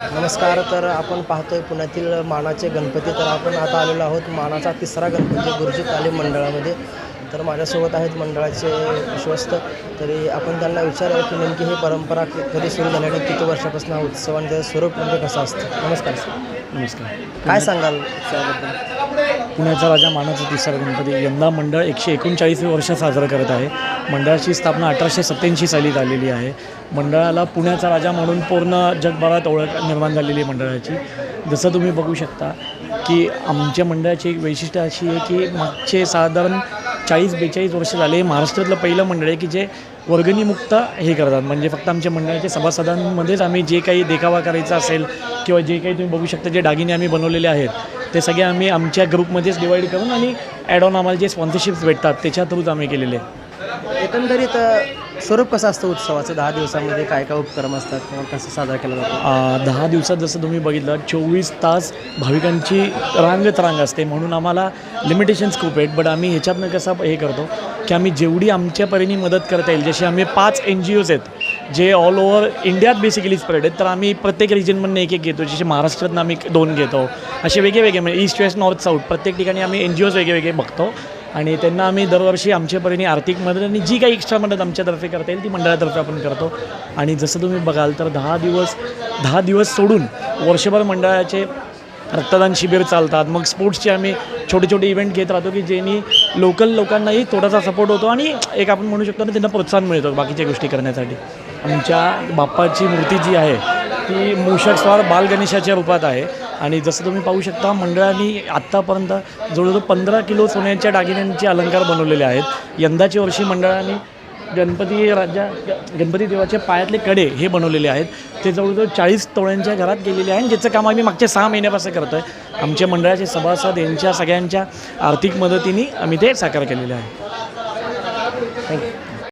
नमस्कार तर आपण पाहतोय पुण्यातील मानाचे गणपती. तर आपण आता आलेलो आहोत मानाचा तिसरा गणपती गुरुजी तालीम मंडळामध्ये. तर माझ्यासोबत आहेत मंडळाचे विश्वस्त. तरी आपण त्यांना विचारूया की नेमकी ही परंपरा कधी सुरू झाली आणि किती वर्षापासून हा उत्सव आणि त्याचं स्वरूप म्हणजे कसं असतं? नमस्कार सर. नमस्कार. काय सांगाल? उत्सवाबद्दल? पुण्याचा राजा मानाचा तिसरा गणपती. यंदा मंडळ एकशे एकोणचाळीस वर्ष साजरं करत आहे. मंडळाची स्थापना अठराशे सत्त्याऐंशी साली झालेली आहे. मंडळाला पुण्याचा राजा म्हणून पूर्ण जगभरात ओळख निर्माण झालेली आहे मंडळाची. जसं तुम्ही बघू शकता की आमच्या मंडळाची एक वैशिष्ट्य अशी आहे की मागचे साधारण चाळीस बेचाळीस वर्ष झाले महाराष्ट्रातलं पहिलं मंडळ आहे की जे वर्गणीमुक्त हे करतात. म्हणजे फक्त आमच्या मंडळाच्या सभासदांमध्येच आम्ही जे काही देखावा करायचा असेल किंवा जे काही तुम्ही बघू शकता जे दागिने आम्ही बनवलेले आहेत ते सगळे आम्ही आमच्या ग्रुपमध्येच डिवाईड करून आणि ॲड ऑन आम्हाला जे स्पॉन्सरशिप्स भेटतात त्याच्या थ्रूच आम्ही केलेले. एकंदरीत स्वरूप कसं असतं उत्सवाचं? दहा दिवसामध्ये काय काय उपक्रम असतात? किंवा कसं साजरा केला जातो? दहा दिवसात जसं तुम्ही बघितलं चोवीस तास भाविकांची रांगच रांग असते. म्हणून आम्हाला लिमिटेशन्स खूप आहेत. बट आम्ही ह्याच्यातनं कसं हे करतो की आम्ही जेवढी आमच्या परीने मदत करता येईल जसे आम्ही पाच एन जी ओज आहेत जे ऑल ओव्हर इंडियात बेसिकली स्प्रेड आहेत. तर आम्ही प्रत्येक रिजनमधून एक एक घेतो. जसे महाराष्ट्रातून आम्ही दोन घेतो. असे वेगळे वेगळे म्हणजे ईस्ट वेस्ट नॉर्थ साऊथ प्रत्येक ठिकाणी आम्ही एन जी ओज वेगळे वेगळे बघतो. आणि त्यांना आम्ही दरवर्षी आमच्या परीने आर्थिक मदत आणि जी काही एक्स्ट्रा मदत आमच्यातर्फे करता येईल ती मंडळातर्फे आपण करतो. आणि जसं तुम्ही बघाल तर दहा दिवस दहा दिवस सोडून वर्षभर मंडळाचे रक्तदान शिबिर चालतात. मग स्पोर्ट्सचे आम्ही छोटे छोटे इव्हेंट घेत राहतो की ज्यांनी लोकल लोकांनाही थोडासा सपोर्ट होतो आणि एक आपण म्हणू शकतो ना त्यांना प्रोत्साहन मिळतो बाकीच्या गोष्टी करण्यासाठी. आमच्या बाप्पाची मूर्ती जी आहे ती मूषक स्वार बालगणेशाच्या रूपात आहे. आणि जसं तुम्ही पाहू शकता मंडळाने आत्तापर्यंत जवळजवळ पंधरा किलो सोन्याच्या दागिन्यांचे अलंकार बनवलेले आहेत. यंदाच्या वर्षी मंडळाने गणपती राजा गणपती देवाच्या पायातले कडे हे बनवलेले आहेत. ते जवळजवळ चाळीस तोळ्यांच्या घरात गेलेले आहे ज्याचं काम आम्ही मागच्या सहा महिन्यापासून करतो आहे आमच्या मंडळाचे सभासद यांच्या सगळ्यांच्या आर्थिक मदतीने आम्ही ते साकार केलेले आहे. थँक्यू